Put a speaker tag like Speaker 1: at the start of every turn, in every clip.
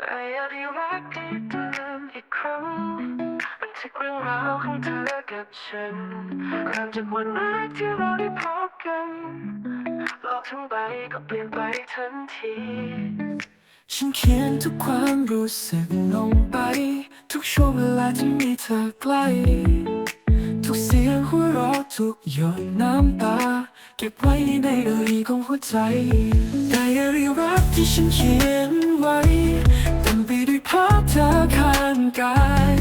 Speaker 1: แต่อยากให้รักได้เดิมอีกครั้งบันทึกเรื่องราวของเธอกับฉันเริ่มจากวันแรกที่เราได้พบกันโลกทั้งใบก็เปลี่ยนไปทันที ฉันเขียนทุกความรู้สึกลงไป ทุกช่วงเวลาที่มีเธอใกล้ ทุกเสียงหัวเราะทุกหยดน้ำตา เก็บไว้ในไดอารี่ของหัวใจไดอารี่รักที่ฉันเขียนไว้ ภาพเธอข้างกาย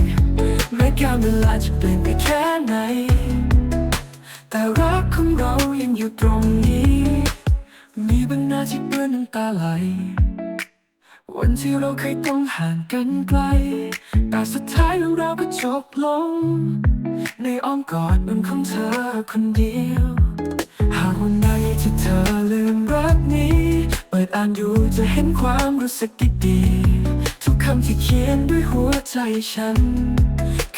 Speaker 1: แม้การเวลาจะเปลี่ยนไปแค่ไหน แต่รักของเรายังอยู่ตรงนี้ มีบางนาที่เปื้อนน้ำตาไหล วันที่เราเคยต้องห่างกันไกล แต่สุดท้ายเรื่องราวก็จบลง ในอ้อมกอดมันของเธอคนเดียว หากวันใดที่เธอลืมรักนี้ เปิดอ่านดูจะเห็นความรู้สึกดีๆำที่เขียนด้วยหัวใจฉัน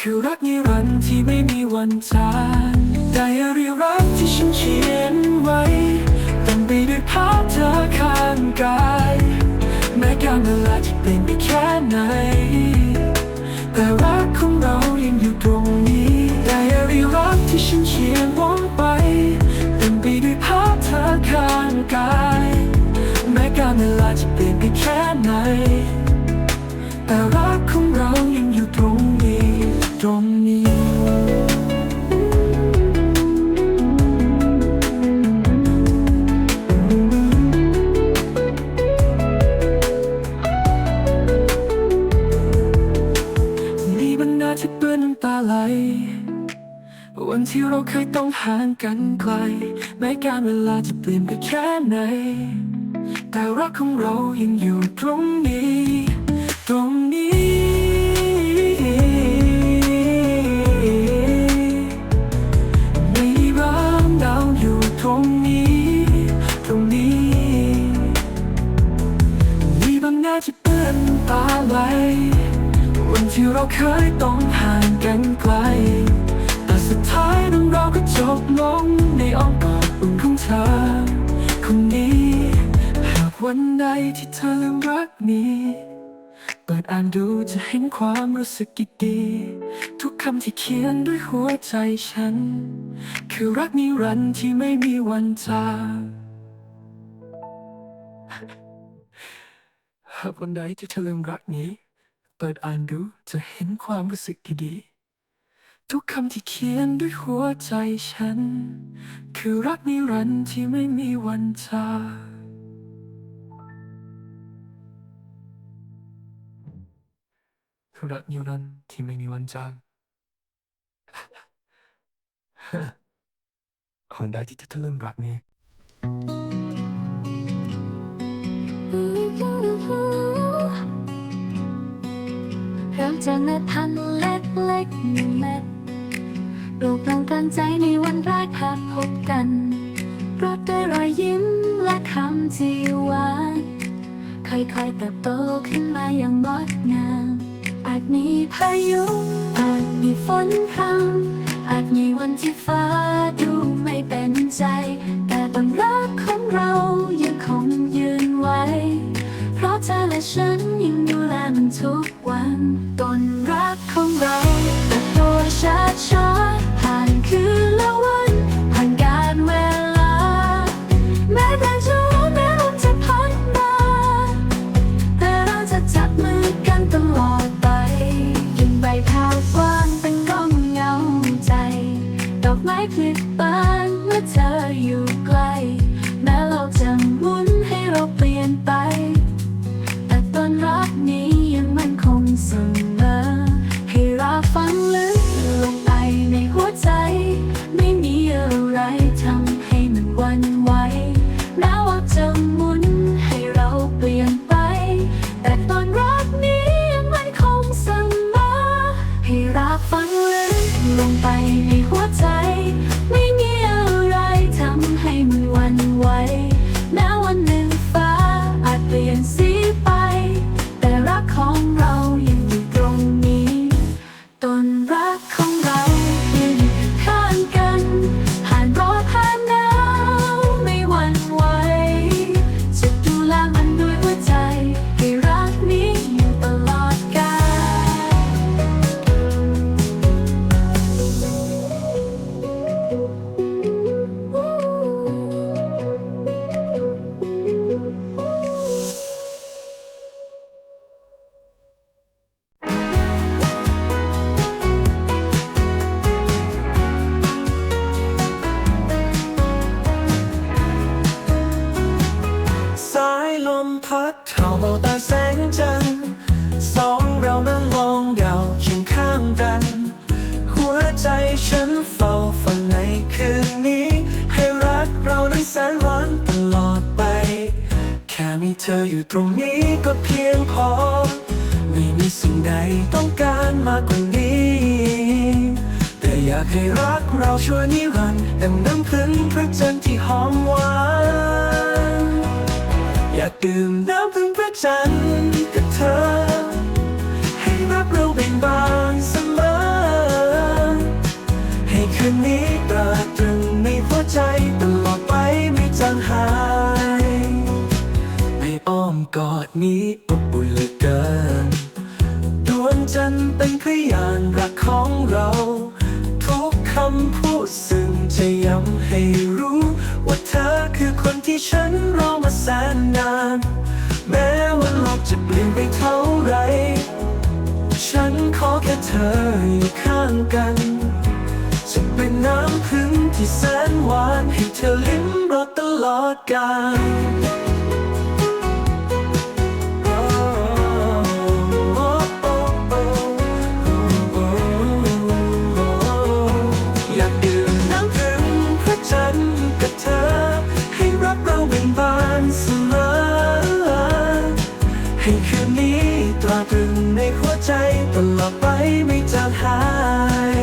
Speaker 1: คือรักนิรันดร์ที่ไม่มีวันจางไดอารี่รักที่ฉันเขียนไว้เต็มไปด้วยภาพเธอข้างกายแม้การเวลาจะเปลี่ยนไปแค่ไหน แต่รักของเรายังอยู่ตรงนี้ไดอารี่รักที่ฉันเขียนลงไปเต็มไปด้วยภาพเธอข้างกายแม้การเวลาจะเปลี่ยนไปแค่ไหนาที่เปื้อนน้ำตาไหล วันที่เราเคยต้องห่างกันไกล แม้การเวลาจะเปลี่ยนไปแค่ไหน แต่รักของเรายังอยู่ตรงนี้ ตรงนี้ มีบ้านดาวอยู่ตรงนี้ ตรงนี้ มีบางหน้าที่เปื้อนน้ำตาไหล ที่เราเคยต้องห่างกันไกล แต่สุดท้ายเรื่องเราก็จบลงในอ้อมกอดอุ่นของเธอคนนี้ หากวันใดที่เธอลืมรักนี้เปิดอ่านดูจะเห็นความรู้สึกดีๆทุกคำที่เขียนด้วยหัวใจฉัน คือรักนิรันดร์ที่ไม่มีวันจางหากวันใดที่เธอลืมรักนี้ เปิดอ่านดูจะเห็นความรู้สึกดีๆทุกคำที่เขียนด้วยหัวใจฉัน คือรักนิรันดร์ที่ไม่มีวันจางคือรักนิรันดร์ที่ไม่มีวันจางคนใดที่เธอลืมรักนี้
Speaker 2: จากเม็ดพันเล็กๆหนึ่งเม็ดปลูกพลังตั้งใจในวันแรกหากพบกันรดด้วยรอยยิ้มและคำที่หวานค่อยๆเติบโตขึ้นมาอย่างงดงามอาจมีพายุอาจมีฝนพรำอาจมีวันที่ฟ้าดูไม่เป็นใจ แต่บางรักของเรายังคงยืนไว้ เพราะเธอและฉันยังดูแลมันทุกวัน ของเราเติบโตช้า ออยู่ตรงนี้ก็เพี
Speaker 1: ยงพอ ไม่มีสิ่งใดต้องการมากกว่านี้ แต่อยากให้รักเราชั่วนิรันดร์ดังน้ำพึ่งพระจันทร์ที่หอมหวาน อยากดื่มน้ำพึ่งพระจันทร์กับเธอ ให้รักเราเบ่งบานเสมอ ให้คืนนี้ตราตรึงในหัวใจ กอดนี้อบอุ่นเหลือเกินดวงจันทร์เป็นพยานรักของเรา ทุกคำพูดซึ่งจะย้ำให้รู้ ว่าเธอคือคนที่ฉันรอมาแสนนาน แม้ว่าโลกจะเปลี่ยนไปเท่าไร ฉันขอแค่เธออยู่ข้างกันจะเป็นน้ำพึ่งที่แสนหวานให้เธอลิ้มรสตลอดกาล เราเป็นบานเสมอให้คืนนี้ตราตรึงในหัวใจตลอดไปไม่จางหาย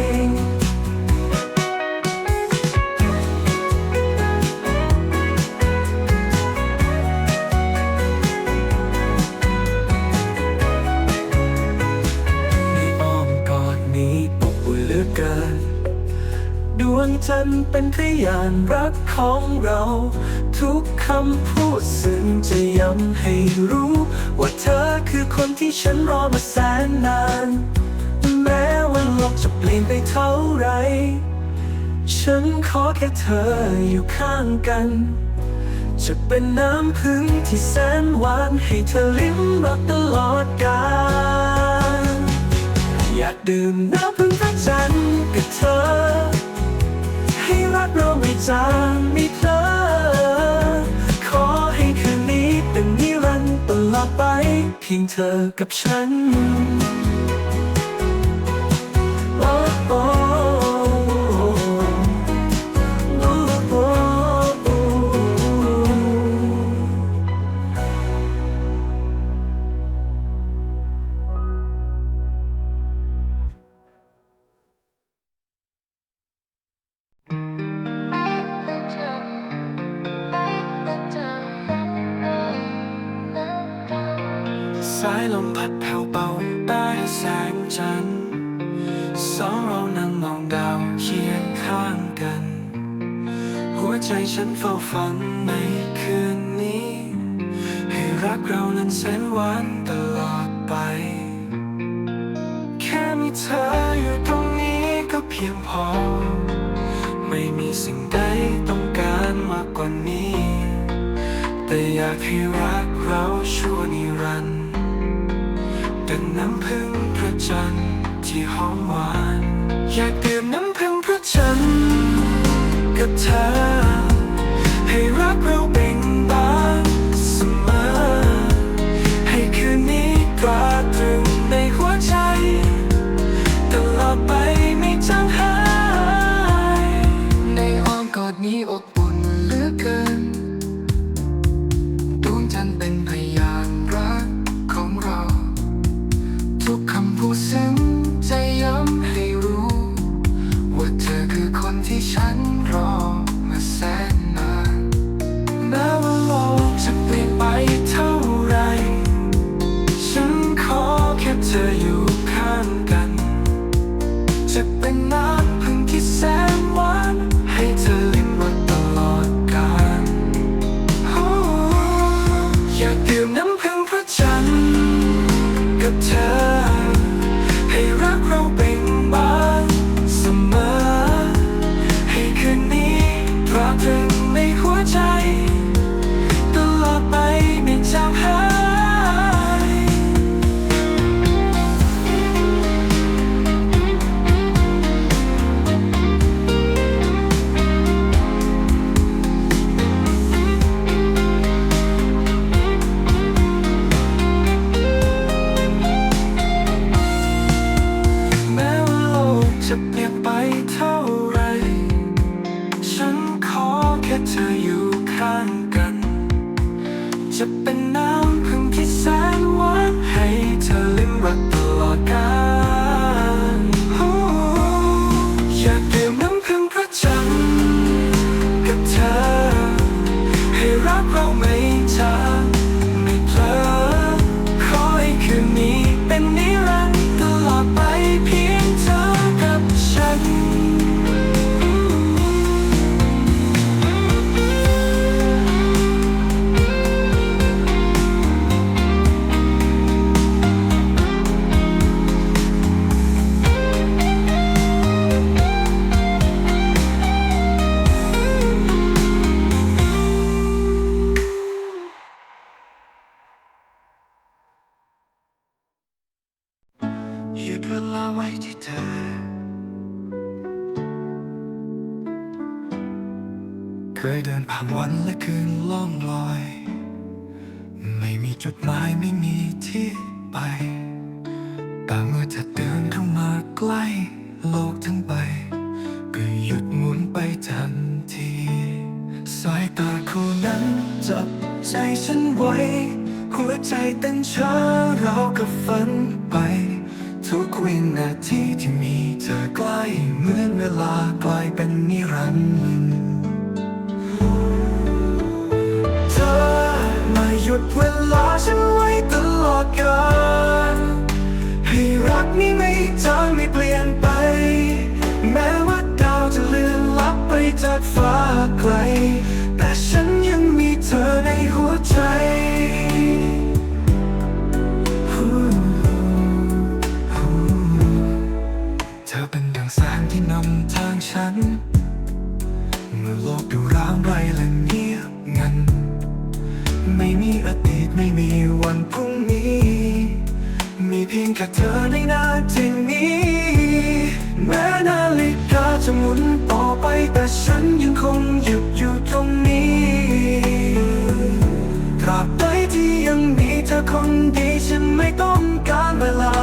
Speaker 1: นอ้อมกอดนี้อบอุ่นเลือเกินดวงจันทร์เป็นพยานรักของเรา ทุกคำพูดซึ่งจะย้ำให้รู้ ว่าเธอคือคนที่ฉันรอมาแสนนาน แม้ว่าโลกจะเปลี่ยนไปเท่าไร ฉันขอแค่เธออยู่ข้างกัน จะเป็นน้ำพึ่งที่แสนหวานให้เธอลิ้มรสตลอดกาลอยากดื่มน้ำพึ่งพระจันทร์กับเธอ ให้รักเราไม่จางไม่เพล ลอดไป เพียงเธอกับฉันโอ้ น้ำพึ่งพระจันทร์ที่หอมหวาน อยากดื่มน้ำพึ่งพระจันทร์กับเธอ ให้รักเราเบ่งบาน จุดหมายไม่มีที่ไปแต่เมื่อเธอเดินเข้ามาใกล้ โลกทั้งใบก็หยุดหมุนไปทันที สายตาคู่นั้นจับใจฉันไว้ หัวใจเต้นช้าเรากับฝันไป ทุกวินาทีที่มีเธอใกล้เหมือนเวลากลายเป็นนิรันดร์ หยุดเวลาฉันไว้ตลอดกาลให้รักนี้ไม่จางไม่เปลี่ยนไป แม้ว่าดาวจะเลือนลับไปจากฟ้าไกล แต่ฉันยังมีเธอในหัวใจเธอเป็นดังแสงที่นำทางฉัน เมื่อโลกดูร้างไรและเงียบงันไมีอดีตไม่มีวันพรุ่งนี้ มีเพียงแค่เธอในนาทีนี้ แม้นาฬิกาจะหมุนต่อไปแต่ฉันยังคงหยุดอยู่ตรงนี้ตราบใดที่ยังมีเธอคนดีฉันไม่ต้องการเวลา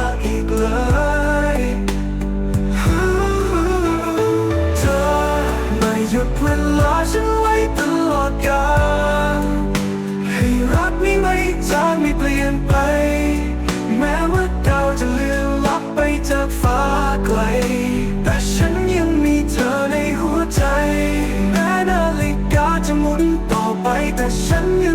Speaker 1: ฉัน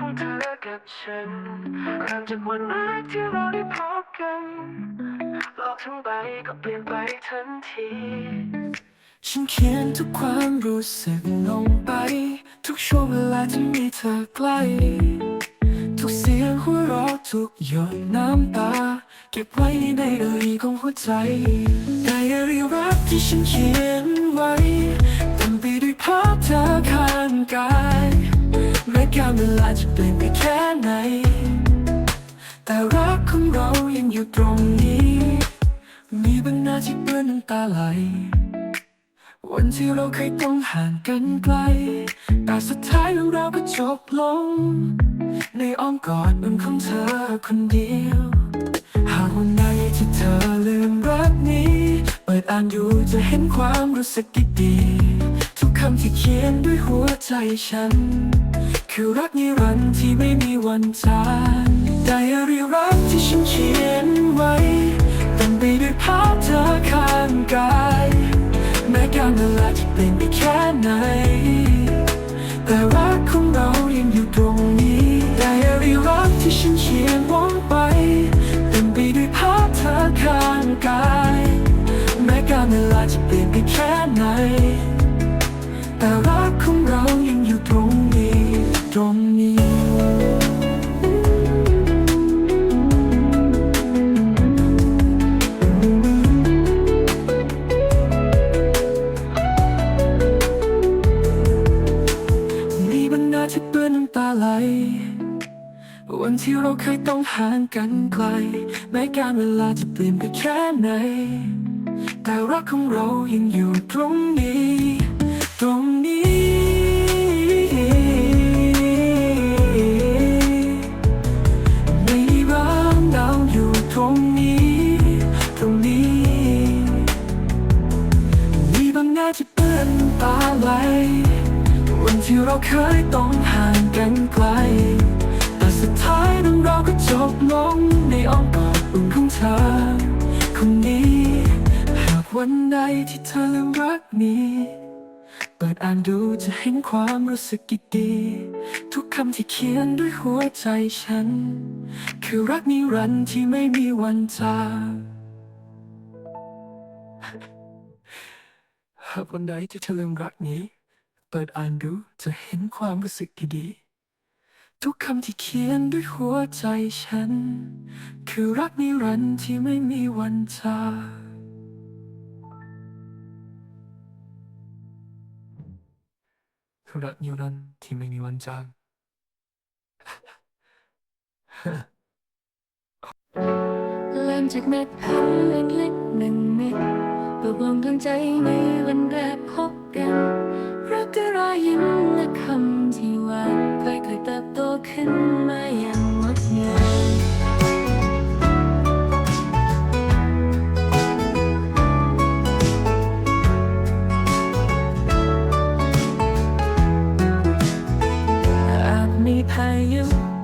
Speaker 3: งราวของเธอกับฉันเริ่มจากวันแรกที่เราได้พบกันโลกทั้งใบก็เปลี่ยนไปทันที
Speaker 1: ฉันเขียนทุกความรู้สึกลงไป ทุกช่วงเวลาที่มีเธอใกล้ ทุกเสียงหัวเราะทุกหยดน้ำตา เก็บไว้ในไดอารี่ของหัวใจไดอารี่รักที่ฉันเขียนไว้เต็มไปด้วยภาพเธอข้างกาย แม้การเวลาจะเปลี่ยนไปแค่ไหน แต่รักของเรายังอยู่ตรงนี้ มีบางนาที่เปื้อนน้ำตาไหล วันที่เราเคยต้องห่างกันไกล แต่สุดท้ายเรื่องราวก็จบลง ในอ้อมกอดอุ่นของเธอคนเดียว หากวันใดที่เธอลืมรักนี้ เปิดอ่านอยู่จะเห็นความรู้สึกดีๆทุกคำที่เขียนด้วยหัวใจฉัน คือรักนิรันดร์ที่ไม่มีวันจางไดอารี่รักที่ฉันเขียนไว้เต็มไปด้วยภาพเธอข้างกายแม้การเวลาจะเปลี่ยนไปแค่ไหน แต่รักของเรายังอยู่ตรงนี้ไดอารี่รักที่ฉันเขียนวงไปเต็มไปด้วยภาพเธอข้างกายแม้การเวลาจะเปลี่ยนไปแค่ไหน แต่รักของเรา ตรงนี้มีบรรดาที่เปื้อนน้ำตาไหล วันที่เราเคยต้องห่างกันไกล แม้การเวลาจะเปลี่ยนไปแค่ไหน แต่รักของเรายังอยู่ตรงนี้ ตรง เราเคยต้องห่างกันไกล แต่สุดท้ายเรื่องเราก็จบลงในอ้อมกอดอุ่นของเธอคนนี้ หากวันใดที่เธอลืมรักนี้เปิดอ่านดูจะเห็นความรู้สึกดีๆทุกคำที่เขียนด้วยหัวใจฉัน คือรักนิรันดร์ที่ไม่มีวันจางหากวันใดที่เธอลืมรักนี้ เปิดอ่านดูจะเห็นความรู้สึกดีๆ ทุกคำที่เขียนด้วยหัวใจฉัน คือรักนิรันดร์ที่ไม่มีวันจางคือรักนิรันดร์ที่ไม่มีวันจาง
Speaker 2: เริ่มจากเม็ดพันเล็กๆหนึ่งเม็ดรวบรวมดวงใจในวันแรกพบกัน กด้วยรอยยิ้มและคำที่หวานค่อยๆเติบโตขึ้นมาอย่างงดงาม
Speaker 1: อาจมีพายุ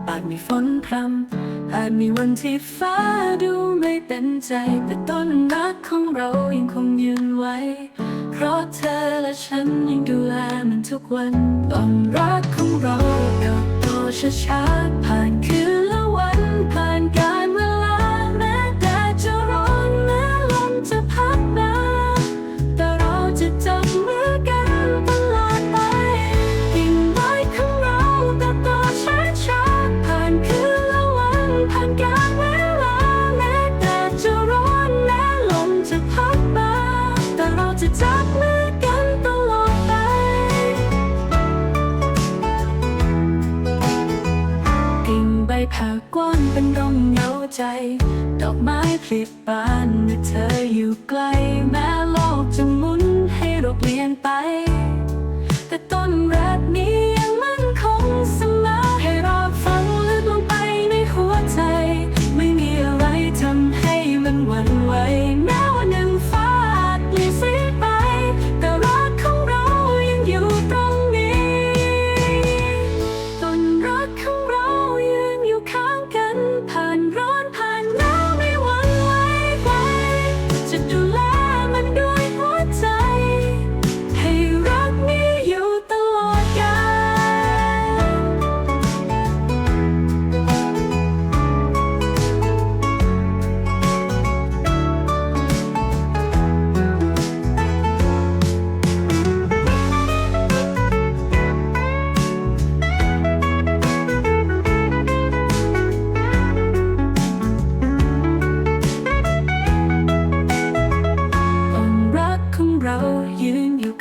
Speaker 1: อาจมีฝนพรำอาจมีวันที่ฟ้าดูไม่เป็นใจ แต่ต้นรักของเรายังคงยืนไว้ เพราะเธอและฉันยังดูแลมันทุกวันความรักของเราเติบโตช้าๆผ่านคืนและวันผ่าน ใจ ดอกไม้ผลิบานเมื่อเธออยู่ใกล้แม้โลกจะหมุนให้เราเปลี่ยนไป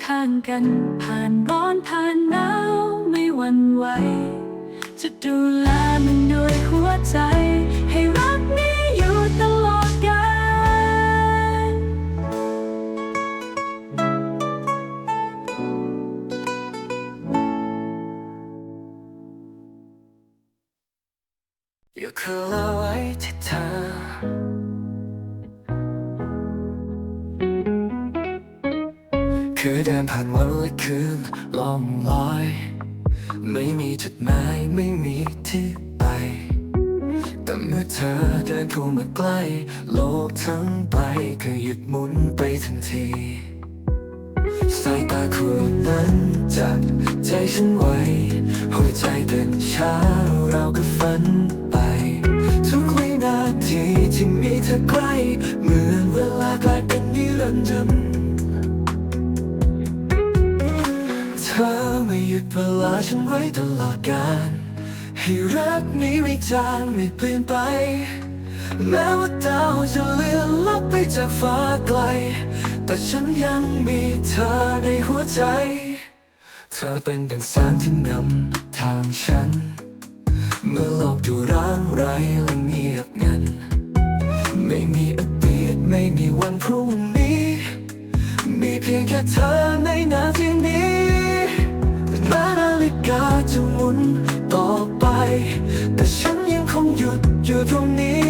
Speaker 1: ข้างกัน ผ่านร้อนผ่านหนาวไม่หวั่นไหว จะดูแลมันด้วยหัวใจให้รัก องลอย ไม่มีจุดหมายไม่มีที่ไป แต่เมื่อเธอเดินเข้ามาใกล้ โลกทั้งใบก็หยุดหมุนไปทันทีสายตาคุณนั้นจับใจฉันไว้ หัวใจเต้นช้าเราก็ฝันไป ทุกวินาทีที่มีเธอใกล้ เวลาฉันไว้ตลอดกาลให้รักนี้ไม่จางไม่เปลี่ยนไป แม้ว่าดาวจะเลือนลับไปจากฟ้าไกล แต่ฉันยังมีเธอในหัวใจ เธอเป็นดังแสงที่นำทางฉัน เมื่อโลกดูร้างไรและเงียบงัน ไม่มีอดีตไม่มีวันพรุ่งนี้ มีเพียงแค่เธอในนาทีนี้ กาจะหมุนต่อไป แต่ฉันยังคงหยุดอยู่ตรงนี้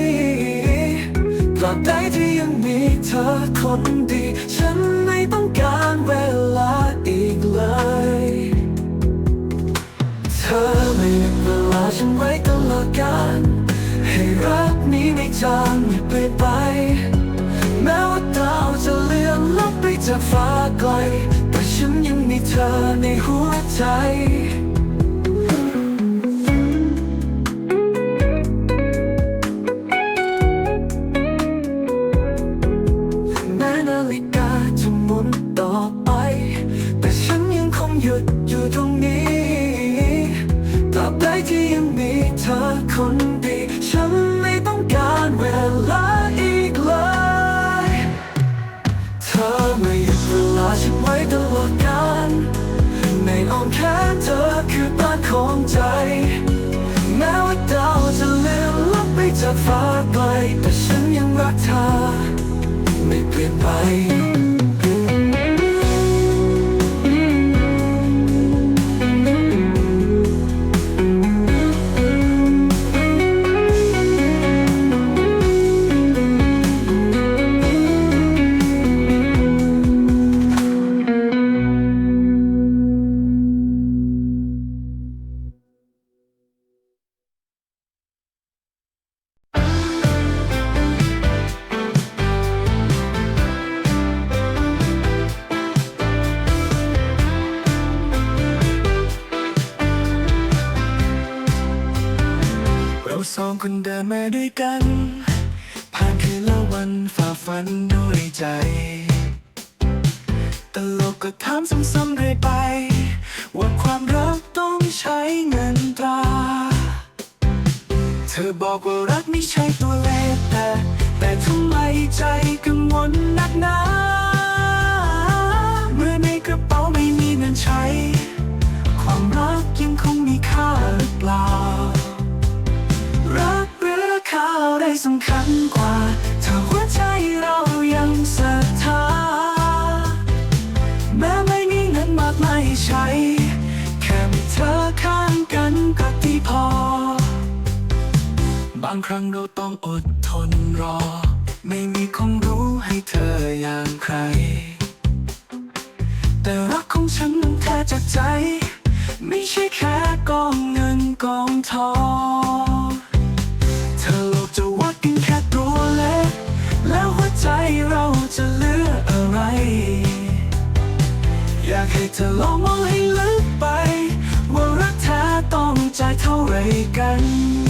Speaker 1: ตราบใดที่ยังมีเธอคนดี ฉันไม่ต้องการเวลาอีกเลย เธอไม่หยุดเวลาฉันไว้ตลอดกาลให้รักนี้ไม่จางไม่เปไป แม้ว่าดาวจะเลือนลับไปจากฟ้าไกล แต่ฉันยังมีเธอในหัวใจ ไม่เป เงินตรา เธอบอกว่ารักไม่ใช่ตัวเลขแต่ แต่ทำไมใจกังวลนักหนาเมื่อในกระเป๋าไม่มีเงินใช้ ความรักยังคงมีค่าหรือเปล่า รักหรือราคาอะไรสำคัญกว่าางครั้งเราต้องอดทนรอ ไม่มีคงรู้ให้เธออย่างใคร แต่รักของฉันมันแท้จากใจ ไม่ใช่แค่กองเงินกองทองเธอโลกจะวัดกันแค่ตัวเล็กแล้วหัวใจเราจะเหลืออะไร อยากให้เธอลองมองให้ลึกไป ว่ารักแท้ต้องใจเท่าไรกัน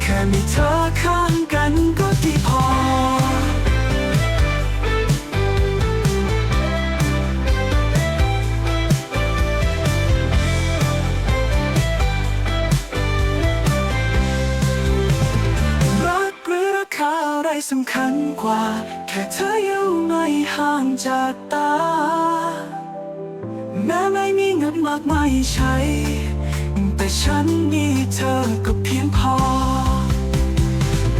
Speaker 1: แค่มีเธอข้างกันก็ดีพอ รักหรือราคาอะไรสำคัญกว่า แค่เธออยู่ไม่ห่างจากตา แม้ไม่มีเงินมากไม่ใช่ ฉันมีเธอก็เพียงพอ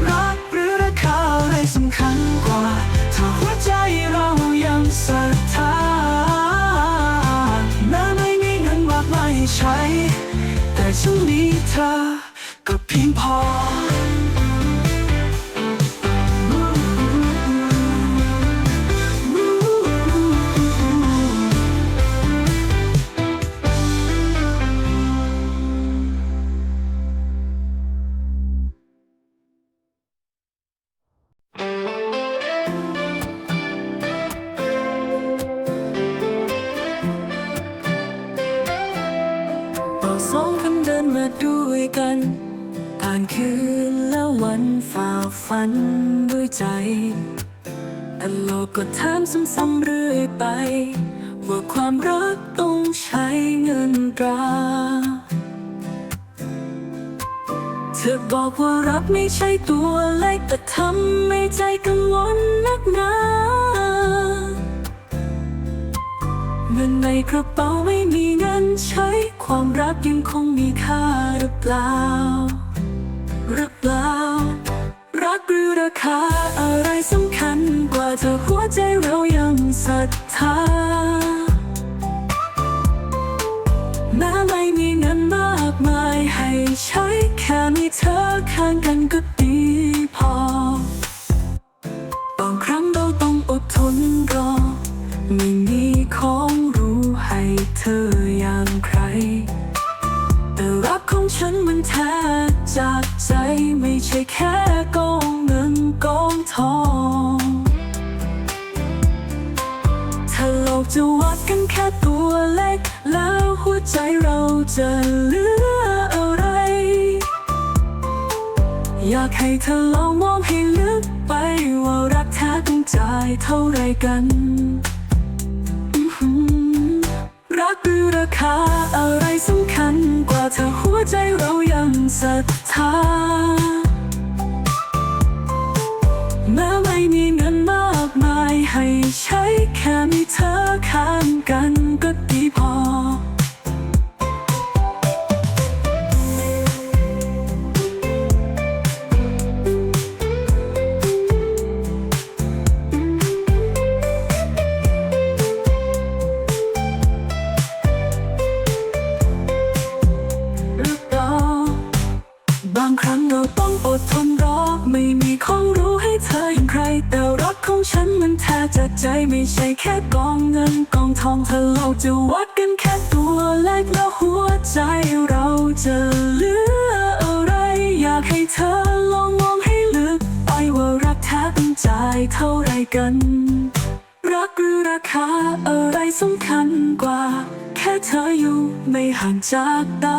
Speaker 1: รักหรือราคาอะไรสำคัญกว่า ถ้าหัวใจเรายังศรัทธาแม้ไม่มีเงินมากไม่ใช้ แต่ฉันมีเธอก็เพียงพอ ธอบอกว่ารักไม่ใช่ตัวเล็กแต่ทำให้ใจกังวลนักหนาเงินในกระเป๋าไม่มีเงินใช้ ความรักยังคงมีค่าหรือเปล่าหรือเปล่า รักหรือราคาอะไรสำคัญกว่าเธอหัวใจเรายังศ
Speaker 2: รัทธาแม้ไม่มีเงินมากมาย ใช้แค่มีเธอข้างกันก็ดีพอบางครั้งเราต้องอดทนรอไม่มีของรู้ให้เธออย่างใคร แต่รักของฉันมันแท้จากใจไม่ใช่แค่กองเงินกองทองถ้าโลกจะวัดกันแค่ตัวเล็ก แล้วหัวใจเราจะเลือ อยากให้เธอลองมองให้ลึกไปว่ารักแท้ต้องจ่ายเท่าไรกัน รักหรือราคาอะไรสำคัญ กว่าเธอหัวใจเรายังศรัทธาแม้ไม่มีเงินมากมายให้ใช้แค่มีเธอข้างกันก็ดี ม่มีของรู้ให้เธออย่างใคร แต่รักของฉันมันแท้จากใจไม่ใช่แค่กองเงินกองทองถ้าเราจะวัดกันแค่ตัวเลขแล้วหัวใจเราจะเหลืออะไร อยากให้เธอลองมองให้ลึก ไปว่ารักแท้ต้องจ่ายเท่าไรกัน รักหรือราคาอะไรสำคัญกว่า แค่เธออยู่ไม่ห่างจากตา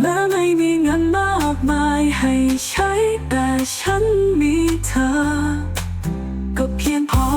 Speaker 2: แม้ไม่มีเงินมากมายให้ใช้แต่ฉันมีเธอ ก็เพียงพอ